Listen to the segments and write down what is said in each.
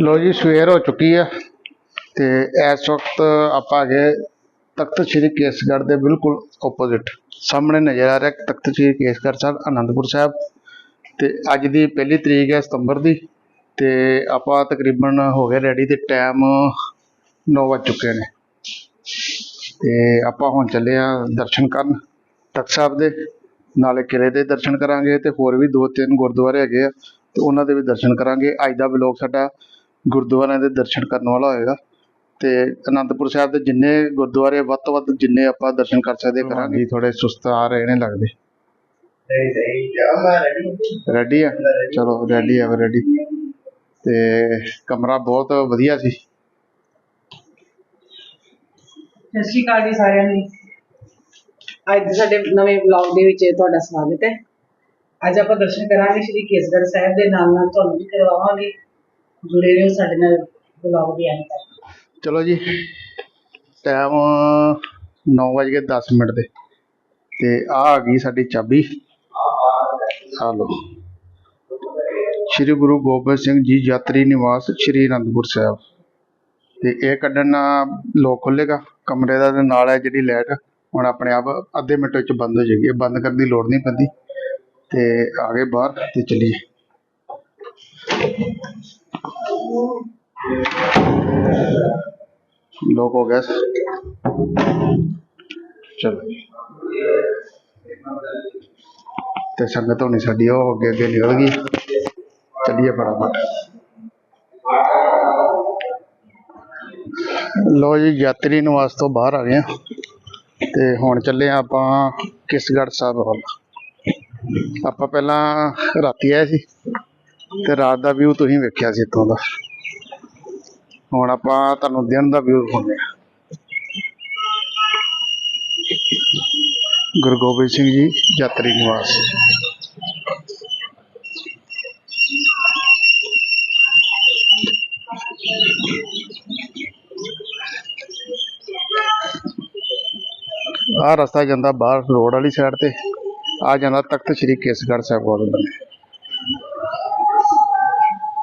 ਲੋ ਜੀ, ਸਵੇਰ ਹੋ ਚੁੱਕੀ ਆ ਤੇ ਇਸ ਵਕਤ ਆਪਾਂ ਹੈਗੇ ਤਖਤ ਸ੍ਰੀ ਕੇਸਗੜ੍ਹ ਦੇ ਬਿਲਕੁਲ ਆਪੋਜ਼ਿਟ ਸਾਹਮਣੇ ਨਜ਼ਰ ਆ ਰਿਹਾ ਤਖਤ ਸ੍ਰੀ ਕੇਸਗੜ੍ਹ ਸਾਹਿਬ ਆਨੰਦਪੁਰ ਸਾਹਿਬ ਤੇ ਅੱਜ ਦੀ ਪਹਿਲੀ ਤਰੀਕ ਹੈ ਸਤੰਬਰ ਦੀ ਤੇ ਆਪਾਂ ਤਕਰੀਬਨ ਹੋ ਗਏ ਰੈਡੀ ਤੇ ਟਾਈਮ 9 ਵੱਜ ਚੁੱਕੇ ਨੇ। ਤੇ ਆਪਾਂ ਹੁਣ ਚੱਲੇ ਆ ਦਰਸ਼ਨ ਕਰਨ ਤਖਤ ਸਾਹਿਬ ਦੇ, ਨਾਲੇ ਕਿਲੇ ਦੇ ਦਰਸ਼ਨ ਕਰਾਂਗੇ ਤੇ ਹੋਰ ਵੀ ਦੋ ਤਿੰਨ ਗੁਰਦੁਆਰੇ ਹੈਗੇ ਆ। ਤੇ ਉਹਨਾਂ ਦੇ ਵੀ ਦਰਸ਼ਨ ਕਰਾਂਗੇ। ਅੱਜ ਦਾ ਵਲੋਗ ਸਾਡਾ ਗੁਰਦੁਆਰਿਆਂ ਦੇ ਦਰਸ਼ਨ ਕਰਨ ਵਾਲਾ ਹੋਏਗਾ। ਤੇ ਅਨੰਦਪੁਰ ਸਾਹਿਬ ਦੇ ਜਿੰਨੇ ਗੁਰਦੁਆਰੇ ਵੱਧ ਤੋਂ ਵੱਧ ਜਿੰਨੇ ਆਪਾਂ ਦਰਸ਼ਨ ਕਰ ਸਕਦੇ ਕਰਾਂਗੇ। ਥੋੜੇ ਸੁਸਤ ਆ ਰਹੇ ਨੇ ਲੱਗਦੇ। ਨਹੀਂ ਨਹੀਂ ਜਾ ਮੈਂ ਰੈਡੀ ਰੈਡੀ ਆ? ਚਲੋ ਰੈਡੀ ਆ ਰੈਡੀ ਤੇ ਕਮਰਾ ਬਹੁਤ ਵਧੀਆ ਸੀ। ਸਤਿ ਸ਼੍ਰੀ ਅਕਾਲ ਜੀ ਸਾਰਿਆਂ ਨੂੰ। ਅੱਜ ਦੇ ਸਾਡੇ ਨਵੇਂ ਵਲੌਗ ਦੇ ਵਿੱਚ ਤੁਹਾਡਾ ਸਵਾਗਤ ਹੈ। ਅੱਜ ਆਪਾਂ ਦਰਸ਼ਨ ਕਰਾਂਗੇ ਸ਼੍ਰੀ ਕੇਸਗੜ੍ਹ ਸਾਹਿਬ ਦੇ ਨਾਲ ਨਾਲ ਤੁਹਾਨੂੰ ਵੀ ਕਰਵਾਵਾਂਗੇ। ਜੁੜੇ ਰਹੋ ਸਾਡੇ ਨਾਲ ਵਲੌਗ ਦੇ ਅੰਤ ਤੱਕ। ਚਲੋ ਜੀ ਟਾਈਮ 9:10 ਮਿੰਟ ਦੇ। ਤੇ ਆ ਆ ਗਈ ਸਾਡੀ ਚਾਬੀ। ਆ ਲਓ। ਸ਼੍ਰੀ ਗੁਰੂ ਗੋਬਿੰਦ ਸਿੰਘ ਜੀ ਯਾਤਰੀ ਨਿਵਾਸ ਸ਼੍ਰੀ ਅਨੰਦਪੁਰ ਸਾਹਿਬ। ਤੇ ਇਹ ਕੱਢਣ ਲੋਕ ਖੁੱਲੇਗਾ ਕਮਰੇ ਦਾ ਤੇ ਨਾਲ ਹੈ ਜਿਹੜੀ ਲਾਈਟ ਹੁਣ ਆਪਣੇ ਆਪ ਅੱਧੇ ਮਿੰਟ ਵਿੱਚ ਬੰਦ ਹੋ ਜਾਏਗੀ। ਇਹ ਬੰਦ ਕਰਨ ਦੀ ਲੋੜ ਨਹੀਂ ਪੈਂਦੀ। ਤੇ ਆ ਗਏ ਬਾਹਰ ਤੇ ਚਲੀਏ। ਲੋਕ ਹੋ ਗਿਆ ਚਲੋ ਤੇ ਸੰਗਤ ਹੋਣੀ ਸਾਡੀ ਉਹ ਅੱਗੇ ਅੱਗੇ ਨਿਕਲ ਗਈ। ਚੱਲੀਏ ਫਟਾਫਟ। ਲੋ ਜੀ, ਯਾਤਰੀ ਨਿਵਾਸ ਤੋਂ ਬਾਹਰ ਆ ਗਏ ਆ ਤੇ ਹੁਣ ਚੱਲੇ ਆ ਆਪਾਂ ਕਿਸਗੜ੍ਹ ਸਾਹਿਬ ਵੱਲ। ਆਪਾਂ ਪਹਿਲਾਂ ਰਾਤੀ ਆਏ ਸੀ ਤੇ ਰਾਤ ਦਾ ਵਿਊ ਤੁਸੀਂ ਵੇਖਿਆ ਸੀ ਇੱਥੋਂ ਦਾ। ਹੁਣ ਆਪਾਂ ਤੁਹਾਨੂੰ ਦਿਨ ਦਾ ਵਿਊ ਦਿਖਾਉਂਦੇ ਆ ਗੁਰੂ ਗੋਬਿੰਦ ਸਿੰਘ ਜੀ, ਯਾਤਰੀ ਨਿਵਾਸ। ਆਹ ਰਸਤਾ ਜਾਂਦਾ ਬਾਹਰ ਰੋਡ ਵਾਲੀ ਸਾਈਡ ਤੇ। ਆ ਜਾਂਦਾ ਤਖਤ ਸ੍ਰੀ ਕੇਸਗੜ੍ਹ ਸਾਹਿਬ ਵੱਲ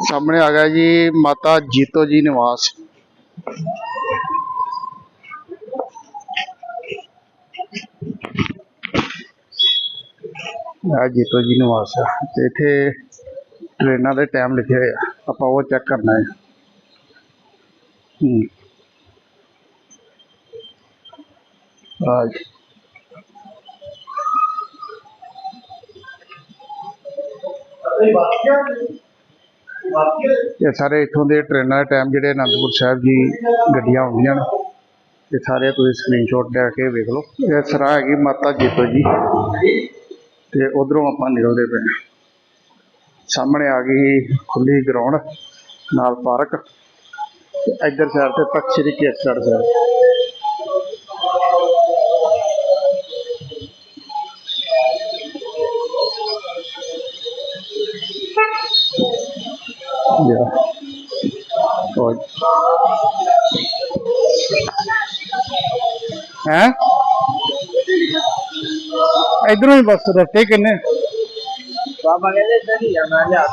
ਸਾਹਮਣੇ ਆ ਗਿਆ ਜੀ ਮਾਤਾ ਜੀਤੋ ਜੀ ਨਿਵਾਸ। ਆ ਜੀਤੋ ਜੀ ਨਿਵਾਸ ਆ। ਤੇ ਇੱਥੇ ਟ੍ਰੇਨਾਂ ਦੇ ਟਾਈਮ ਲਿਖੇ ਹੋਏ ਆ। ਆਪਾਂ ਉਹ ਚੈੱਕ ਕਰਨਾ ਹੈ। ਹੂੰ। ਆ ਇਹ ਸਾਰੇ ਇੱਥੋਂ ਦੇ ਟ੍ਰੇਨਾਂ ਦੇ ਟਾਈਮ ਜਿਹੜੇ ਅਨੰਦਪੁਰ ਸਾਹਿਬ ਜੀ ਗੱਡੀਆਂ ਆਉਂਦੀਆਂ ਨੇ, ਇਹ ਸਾਰੇ ਤੁਸੀਂ ਸਕਰੀਨਸ਼ਾਟ ਲੈ ਕੇ ਵੇਖ ਲਓ। ਇਹ ਸਰਾ ਹੈਗੀ ਮਾਤਾ ਜੀਤੋ ਜੀ। ਤੇ ਉਧਰੋਂ ਆਪਾਂ ਨਿਕਲਦੇ ਪਏ ਸਾਹਮਣੇ ਆ ਗਈ ਖੁੱਲੀ ਗਰਾਊਂਡ ਨਾਲ ਪਾਰਕ ਤੇ ਇੱਧਰ ਸਾਈਡ ਤੇ ਤਖਤ ਸ੍ਰੀ ਕੇਸਗੜ੍ਹ ਸਾਹਿਬ ਹੈ ਇਧਰੋਂ ਹੀ ਬਸ ਰਸਤੇ ਕਿੰਨੇ ਬਾਬਾ ਕਹਿੰਦੇ ਇੱਧਰ ਹੀ ਜਾਣਾ ਜਾ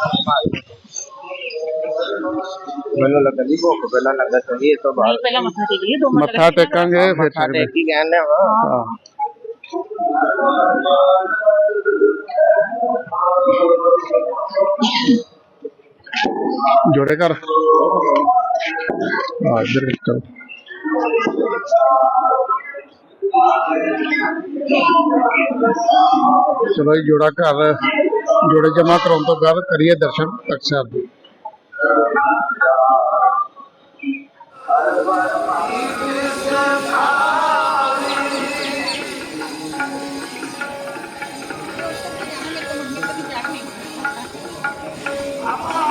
ਮੈਨੂੰ ਚਲੋ ਜੀ, ਜੋੜਾ ਘਰ, ਜੋੜੇ ਜਮਾ ਕਰਾਉਣ ਤੋਂ ਬਾਅਦ ਕਰੀਏ ਦਰਸ਼ਨ ਤਖਤ ਸਾਹਿਬ ਦੇ ਆਪਾਂ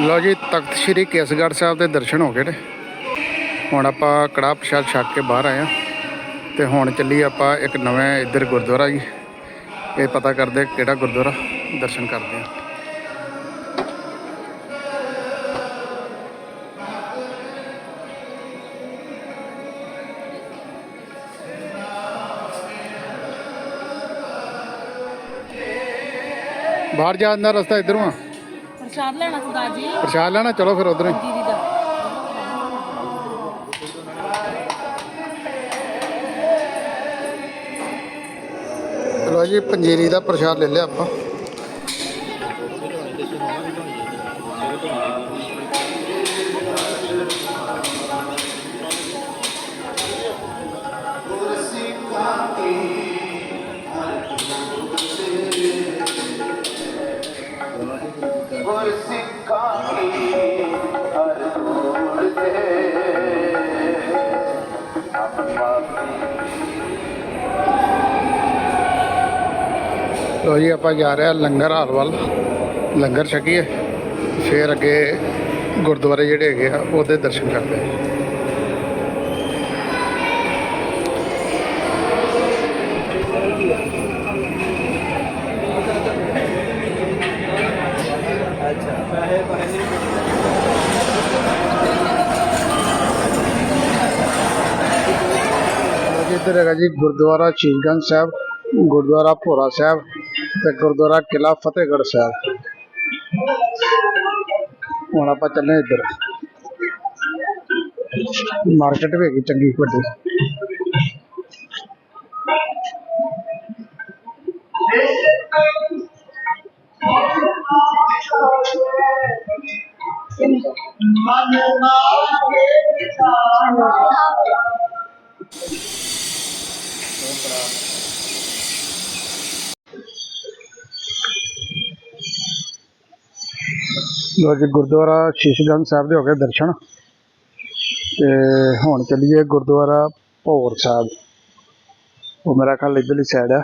ਲਓ ਜੀ, ਤਖਤ ਸ੍ਰੀ ਕੇਸਗੜ੍ਹ ਸਾਹਿਬ ਦੇ ਦਰਸ਼ਨ ਹੋ ਗਏ ਨੇ। ਹੁਣ ਆਪਾਂ ਕੜਾਹ ਪ੍ਰਸ਼ਾਦ ਛਕ ਕੇ ਬਾਹਰ ਆਏ ਆ ਤੇ ਹੁਣ ਚੱਲੀ ਆਪਾਂ ਇੱਕ ਨਵੇਂ ਇੱਧਰ ਗੁਰਦੁਆਰਾ ਜੀ। ਇਹ ਪਤਾ ਕਰਦੇ ਕਿਹੜਾ ਗੁਰਦੁਆਰਾ, ਦਰਸ਼ਨ ਕਰਦੇ ਆ ਬਾਹਰ ਜਾਣ ਦਾ ਰਸਤਾ ਇਧਰੋਂ ਆ। ਪ੍ਰਸ਼ਾਦ ਲੈਣਾ ਸਰਦਾਰ ਜੀ। ਪ੍ਰਸ਼ਾਦ ਲੈਣਾ ਚਲੋ ਫਿਰ ਉਧਰ ਹੀ। ਦੀਦੀ ਦਾ। ਚਲੋ ਜੀ ਪੰਜੀਰੀ ਦਾ ਪ੍ਰਸ਼ਾਦ ਲੈ ਲਿਆ ਆਪਾਂ। ਲੋ ਜੀ, ਆਪਾਂ ਜਾ ਰਹੇ ਹਾਂ ਲੰਗਰ ਹਾਲ ਵੱਲ। ਲੰਗਰ ਛਕੀਏ, ਫਿਰ ਅੱਗੇ ਗੁਰਦੁਆਰੇ ਜਿਹੜੇ ਹੈਗੇ ਆ, ਉਹਦੇ ਦਰਸ਼ਨ ਕਰਦੇ ਹਾਂ। ਇੱਧਰ ਹੈਗਾ ਜੀ ਗੁਰਦੁਆਰਾ ਸ਼ੀਸ਼ਗੰਜ ਸਾਹਿਬ, ਗੁਰਦੁਆਰਾ ਭੋਰਾ ਸਾਹਿਬ। ਤੇ ਗੁਰਦੁਆਰਾ ਕਿਲਾ ਫਤਿਹਗੜ੍ਹ ਸਾਹਿਬ। ਹੁਣ ਆਪਾਂ ਚੱਲੇ ਇੱਧਰ। ਮਾਰਕੀਟ ਵੀ ਹੈਗੀ ਚੰਗੀ ਵੱਡੀ। ਲੋ ਜੀ ਗੁਰਦੁਆਰਾ ਸ਼ੀਸ਼ਗੰਜ ਸਾਹਿਬ ਦੇ ਹੋ ਗਏ ਦਰਸ਼ਨ। ਤੇ ਹੁਣ ਚੱਲੀਏ ਗੁਰਦੁਆਰਾ ਭੌਰ ਸਾਹਿਬ। ਉਹ ਮੇਰਾ ਖਿਆਲ ਇੱਧਰਲੀ ਸਾਈਡ ਆ।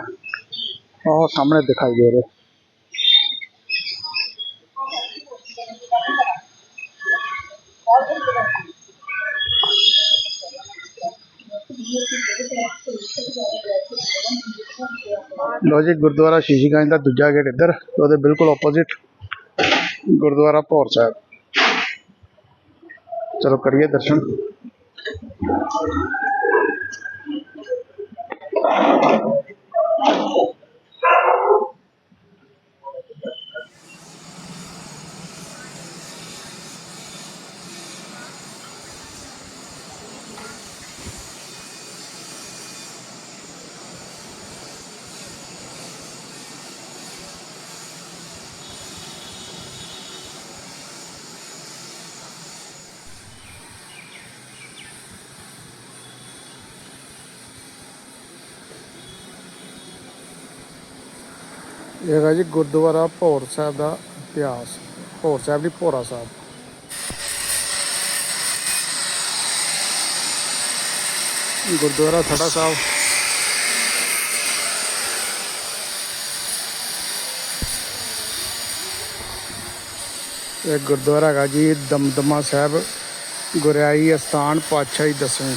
ਉਹ ਸਾਹਮਣੇ ਦਿਖਾਈ ਦੇ ਰਿਹਾ। ਲੋ ਜੀ, ਗੁਰਦੁਆਰਾ ਸ਼ੀਸ਼ਗੰਜ ਦਾ ਦੂਜਾ ਗੇਟ ਇੱਧਰ। ਉਹਦੇ ਬਿਲਕੁਲ ਆਪੋਜ਼ਿਟ ਗੁਰਦੁਆਰਾ ਭੌਰ ਸਾਹਿਬ ਚਲੋ ਕਰੀਏ ਦਰਸ਼ਨ ਇਹ ਹੈਗਾ ਜੀ ਗੁਰਦੁਆਰਾ ਭੌਰ ਸਾਹਿਬ ਦਾ ਇਤਿਹਾਸ, ਭੌਰ ਸਾਹਿਬ ਦੀ ਭੋਰਾ ਸਾਹਿਬ। ਗੁਰਦੁਆਰਾ ਥੜਾ ਸਾਹਿਬ। ਇਹ ਗੁਰਦੁਆਰਾ ਹੈਗਾ ਜੀ ਦਮਦਮਾ ਸਾਹਿਬ, ਗੁਰਿਆਈ ਅਸਥਾਨ, ਪਾਤਸ਼ਾਹੀ ਦਸਵੇਂ।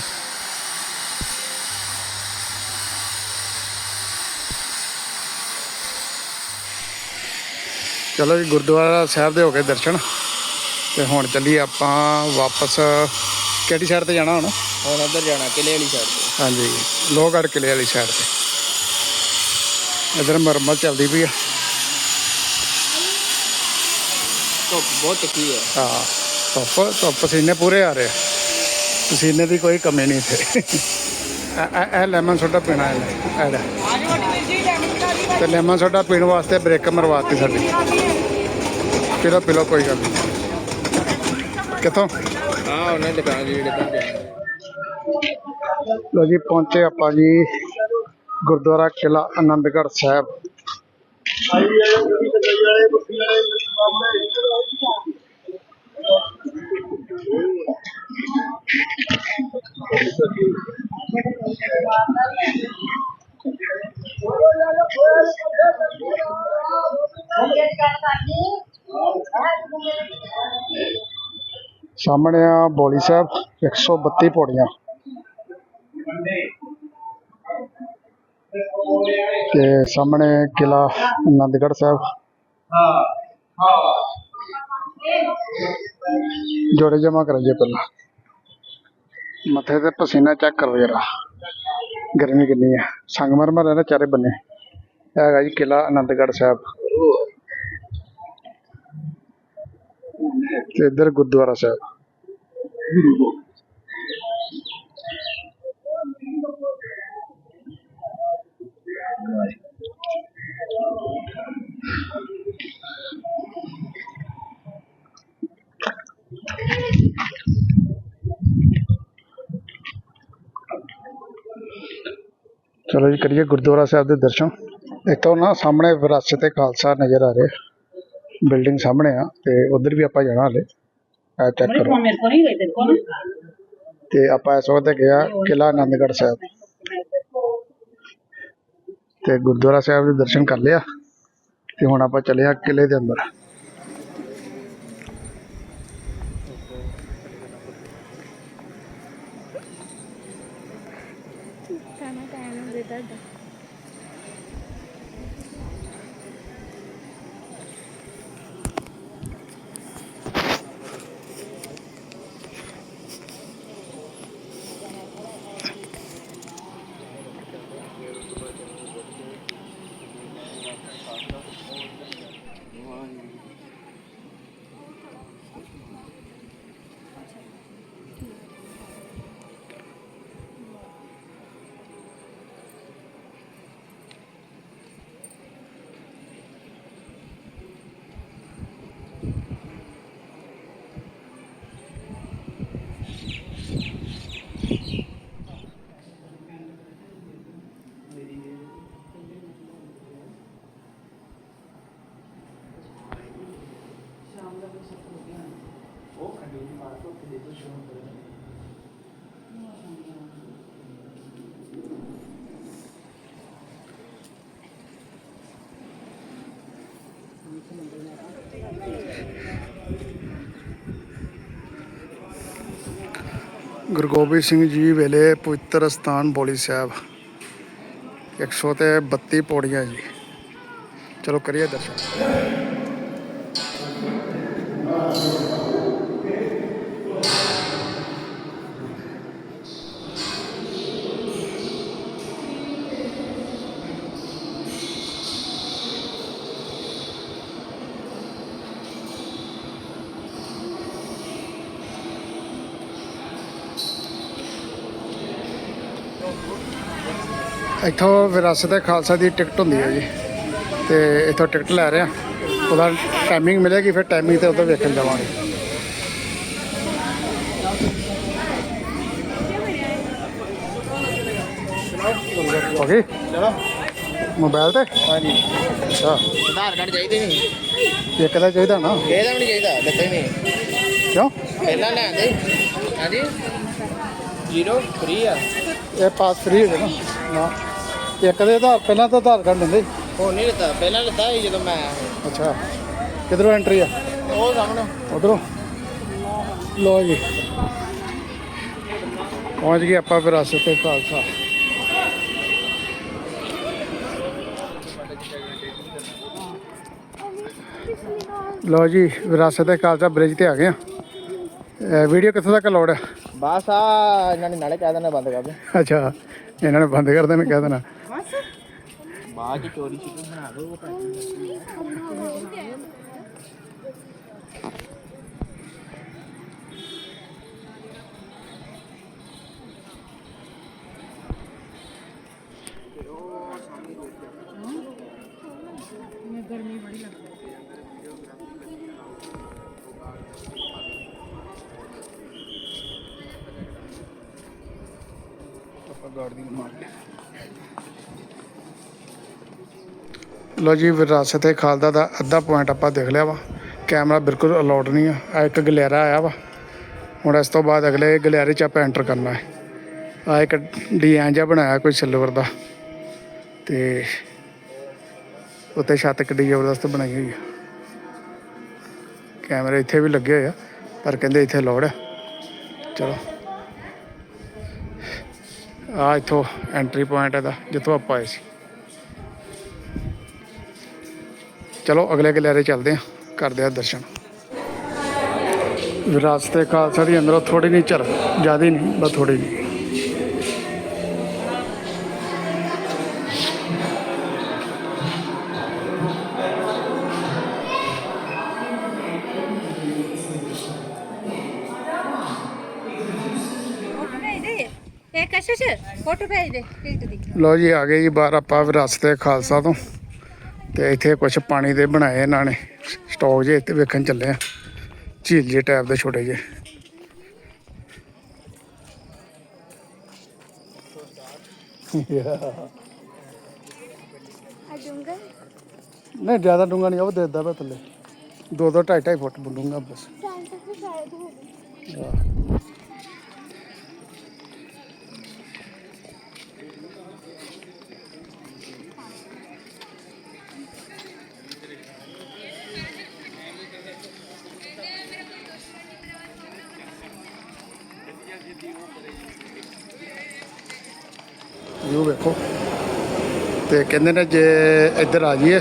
ਚਲੋ ਜੀ ਗੁਰਦੁਆਰਾ ਸਾਹਿਬ ਦੇ ਹੋ ਗਏ ਦਰਸ਼ਨ। ਤੇ ਹੁਣ ਚੱਲੀਏ ਆਪਾਂ ਵਾਪਸ ਕਿਹੜੀ ਸਾਈਡ ਤੇ ਜਾਣਾ ਹੁਣ? ਹੁਣ ਉਧਰ ਜਾਣਾ ਕਿਲੇ ਵਾਲੀ ਸਾਈਡ ਤੇ। ਹਾਂਜੀ ਲੋਹਗੜ੍ਹ ਕਿਲੇ ਵਾਲੀ ਸਾਈਡ ਤੇ। ਇਧਰ ਮੁਰੰਮਤ ਚੱਲਦੀ ਪਈ ਆ। ਧੁੱਪ ਬਹੁਤ ਤਿੱਖੀ ਹੈ। ਹਾਂ ਧੁੱਪ ਧੁੱਪ ਪਸੀਨੇ ਪੂਰੇ ਆ ਰਹੇ ਆ। ਪਸੀਨੇ ਦੀ ਕੋਈ ਕਮੀ ਨਹੀਂ ਇੱਥੇ। ਇਹ ਲੈਮਨ ਸੋਡਾ ਪੀਣਾ ਹੈ ਇਹ ਲੈ। ਤੇ ਲੈਮਨ ਸੋਡਾ ਪੀਣ ਵਾਸਤੇ ਬ੍ਰੇਕ ਮਰਵਾਤੀ ਸਾਡੀ। ਪੀ ਲਓ ਪੀ ਲਓ ਕੋਈ ਗੱਲ ਨਹੀਂ। ਕਿੱਥੋਂ? ਹਾਂ ਉਹਨੇ ਦੁਕਾਨ ਜਿਹੜੇ ਤੋਂ ਲੋ ਜੀ ਪਹੁੰਚੇ ਆਪਾਂ ਜੀ ਗੁਰਦੁਆਰਾ ਕਿਲਾ ਆਨੰਦਗੜ੍ਹ ਸਾਹਿਬ। ਸਾਹਮਣੇ ਆ ਬੋਲੀ ਸਾਹਿਬ 132 ਪੌੜੀਆਂ ਤੇ ਸਾਹਮਣੇ ਕਿਲਾ ਆਨੰਦਗੜ੍ਹ ਸਾਹਿਬ ਜੋੜੇ ਜਮਾ ਕਰਾਈਏ ਪਹਿਲਾਂ ਮੱਥੇ ਤੇ ਪਸੀਨਾ ਚੈੱਕ ਕਰੋ ਜਰਾ ਗਰਮੀ ਕਿੰਨੀ ਆ? ਸੰਗਮਰਮਰ ਹੈ ਨਾ ਚਾਰੇ ਬੰਨੇ। ਇਹ ਹੈਗਾ ਜੀ ਕਿਲਾ ਆਨੰਦਗੜ੍ਹ ਸਾਹਿਬ। ਤੇ ਇੱਧਰ ਗੁਰਦੁਆਰਾ ਸਾਹਿਬ। ਚਲੋ ਜੀ ਕਰੀਏ ਗੁਰਦੁਆਰਾ ਸਾਹਿਬ ਦੇ ਦਰਸ਼ਨ। ਇੱਥੋਂ ਨਾ ਸਾਹਮਣੇ ਵਿਰਾਸਤ ਤੇ ਖਾਲਸਾ ਨਜ਼ਰ ਆ ਰਿਹਾ। ਬਿਲਡਿੰਗ ਸਾਹਮਣੇ ਆ ਤੇ ਉਧਰ ਵੀ ਆਪਾਂ ਜਾਣਾ ਹਲੇ। ਆ ਚੈੱਕ ਕਰੋ। ਤੇ ਆਪਾਂ ਇਸ ਵਕਤ ਗਿਆ ਕਿਲਾ ਆਨੰਦਗੜ੍ਹ ਸਾਹਿਬ। ਤੇ ਗੁਰਦੁਆਰਾ ਸਾਹਿਬ ਦੇ ਦਰਸ਼ਨ ਕਰ ਲਿਆ। ਤੇ ਹੁਣ ਆਪਾਂ ਚੱਲੇ ਆ ਕਿਲੇ ਦੇ ਅੰਦਰ ਖਾਣਾ ਟਾਈਮ ਦੇ ਤੁਹਾਡਾ ਗੁਰੂ ਗੋਬਿੰਦ ਸਿੰਘ ਜੀ ਵੇਲੇ ਪਵਿੱਤਰ ਸਥਾਨ ਬੋਲੀ ਸਾਹਿਬ। 100 ਤੇ 32 ਪੌੜੀਆਂ ਜੀ। ਚਲੋ ਕਰੀਏ ਦਰਸ਼ਨ। ਇੱਥੋਂ ਵਿਰਾਸਤ ਖਾਲਸਾ ਦੀ ਟਿਕਟ ਹੁੰਦੀ ਹੈ ਜੀ। ਤੇ ਇੱਥੋਂ ਟਿਕਟ ਲੈ ਰਹੇ ਉਹਦਾ ਟਾਈਮਿੰਗ ਮਿਲੇਗੀ ਫਿਰ ਟਾਈਮਿੰਗ ਤੇ ਉਧਰ ਵੇਖਣ ਜਾਵਾਂਗੇ। ਚਲੋ ਮੋਬਾਈਲ ਤੇ? ਹਾਂਜੀ। ਅੱਛਾ। ਆਧਾਰ ਕਾਰਡ ਚਾਹੀਦੇ ਨਹੀਂ ਇੱਕ ਦਾ ਚਾਹੀਦਾ ਨਾ? ਇਹਦਾ ਵੀ ਨਹੀਂ ਚਾਹੀਦਾ ਦਿੱਤੇ ਨਹੀਂ। ਕਿਉਂ? ਪਹਿਲਾਂ ਲੈ ਆਂਦੇ। ਹਾਂਜੀ। ਜ਼ੀਰੋ ਫ੍ਰੀ ਆ। ਇਹ ਪਾਸ ਫ੍ਰੀ ਹੋ ਨਾ ਨਾ। ਇੱਕ ਦੇ ਆਧਾਰ ਪਹਿਲਾਂ ਤਾਂ ਆਧਾਰ ਕਾਰਡ ਲੈਂਦੇ ਹੁਣ ਨਹੀਂ ਦਿੱਤਾ ਪਹਿਲਾਂ ਲਿੱਤਾ ਸੀ ਜਦੋਂ ਮੈਂ ਆਇਆ ਸੀ। ਅੱਛਾ। ਕਿਧਰੋਂ ਐਂਟਰੀ ਆ? ਉਹ ਸਾਹਮਣੇ। ਉਧਰੋਂ। ਲੋ ਜੀ। ਪਹੁੰਚ ਗਏ ਆਪਾਂ ਵਿਰਾਸਤ ਤੇ ਖਾਲਸਾ। ਲੋ ਜੀ ਵਿਰਾਸਤ ਤੇ ਖਾਲਸਾ ਬ੍ਰਿਜ ਤੇ ਆ ਗਏ ਆ। ਵੀਡੀਓ ਕਿੱਥੋਂ ਤੱਕ ਲੋਡ ਹੈ ਬਸ ਆ ਇਹਨਾਂ ਨੇ ਨਾਲੇ ਕਹਿ ਦੇਣਾ ਬੰਦ ਕਰ ਦੇ। ਅੱਛਾ ਇਹਨਾਂ ਨੇ ਬੰਦ ਕਰ ਦੇਣਾ ਕਹਿ ਦੇਣਾ। ਬਾਅਦ ਚ ਚੋਰੀ ਚਿਕਨ ਬਣਾ ਦੋ ਉਹ ਗਰਮੀ ਬੜੀ ਲੱਗਦੀ ਆਪਾਂ ਗਾਰਡ ਦੀ ਮਾਰ ਲਿਆ ਲੋ ਜੀ, ਵਿਰਾਸਤ ਏ ਖਾਲਦਾ ਦਾ ਅੱਧਾ ਪੁਆਇੰਟ ਆਪਾਂ ਦੇਖ ਲਿਆ ਵਾ। ਕੈਮਰਾ ਬਿਲਕੁਲ ਅਲਾਉਡ ਨਹੀਂ ਆ। ਆ ਇੱਕ ਗਲਿਆਰਾ ਆਇਆ ਵਾ। ਹੁਣ ਇਸ ਤੋਂ ਬਾਅਦ ਅਗਲੇ ਗਲਿਆਰੇ 'ਚ ਆਪਾਂ ਐਂਟਰ ਕਰਨਾ ਹੈ ਆ ਇੱਕ ਡਿਜ਼ਾਈਨ ਜਿਹਾ ਬਣਾਇਆ ਕੋਈ ਸਿਲਵਰ ਦਾ। ਤੇ ਉੱਤੇ ਛੱਤ ਕਿੱਡੀ ਜ਼ਬਰਦਸਤ ਬਣਾਈ ਹੋਈ ਆ। ਕੈਮਰੇ ਇੱਥੇ ਵੀ ਲੱਗੇ ਹੋਏ ਆ, ਪਰ ਕਹਿੰਦੇ ਇੱਥੇ ਲੋੜ ਹੈ ਚਲੋ। ਆ ਇੱਥੋਂ ਐਂਟਰੀ ਪੁਆਇੰਟ ਇਹਦਾ, ਜਿੱਥੋਂ ਆਪਾਂ ਆਏ ਸੀ। ਚਲੋ ਅਗਲੇ ਗਲਿਆਰੇ ਚੱਲਦੇ ਆ ਕਰਦੇ ਆ ਦਰਸ਼ਨ। ਵਿਰਾਸਤ ਖਾਲਸਾ ਦੀ ਅੰਦਰੋਂ ਥੋੜੀ ਨਹੀਂ ਚਲ ਜ਼ਿਆਦਾ ਨਹੀਂ ਬਸ ਥੋੜੀ ਦੀ ਲੋ ਜੀ ਆ ਗਏ ਜੀ ਬਾਹਰ ਆਪਾਂ ਵਿਰਾਸਤ ਖਾਲਸਾ ਤੋਂ। ਤੇ ਇੱਥੇ ਕੁਝ ਪਾਣੀ ਦੇ ਬਣਾਏ ਇਹਨਾਂ ਨੇ। ਸਟਾਕ ਜੇ ਤੇ ਵੇਖਣ ਚੱਲੇ ਆ। ਝੀਲ ਜੇ ਟਾਈਪ ਦੇ ਛੋਟੇ ਜੇ ਨਹੀਂ ਜ਼ਿਆਦਾ ਡੂੰਗਾ ਨਹੀਂ ਉਹ ਦੇਦਾ ਪਿਆ ਥੱਲੇ। ਦੋ ਦੋ ਢਾਈ ਢਾਈ ਫੁੱਟ ਡੂੰਗਾ ਬਸ ਸੈਂਟਰ ਤੋਂ ਸ਼ਾਇਦ ਹੋਵੇ ਆਹ। ਇਹ ਵੇਖੋ ਤੇ ਕਹਿੰਦੇ ਨੇ ਜੇ ਇੱਧਰ ਆ ਜਾਈਏ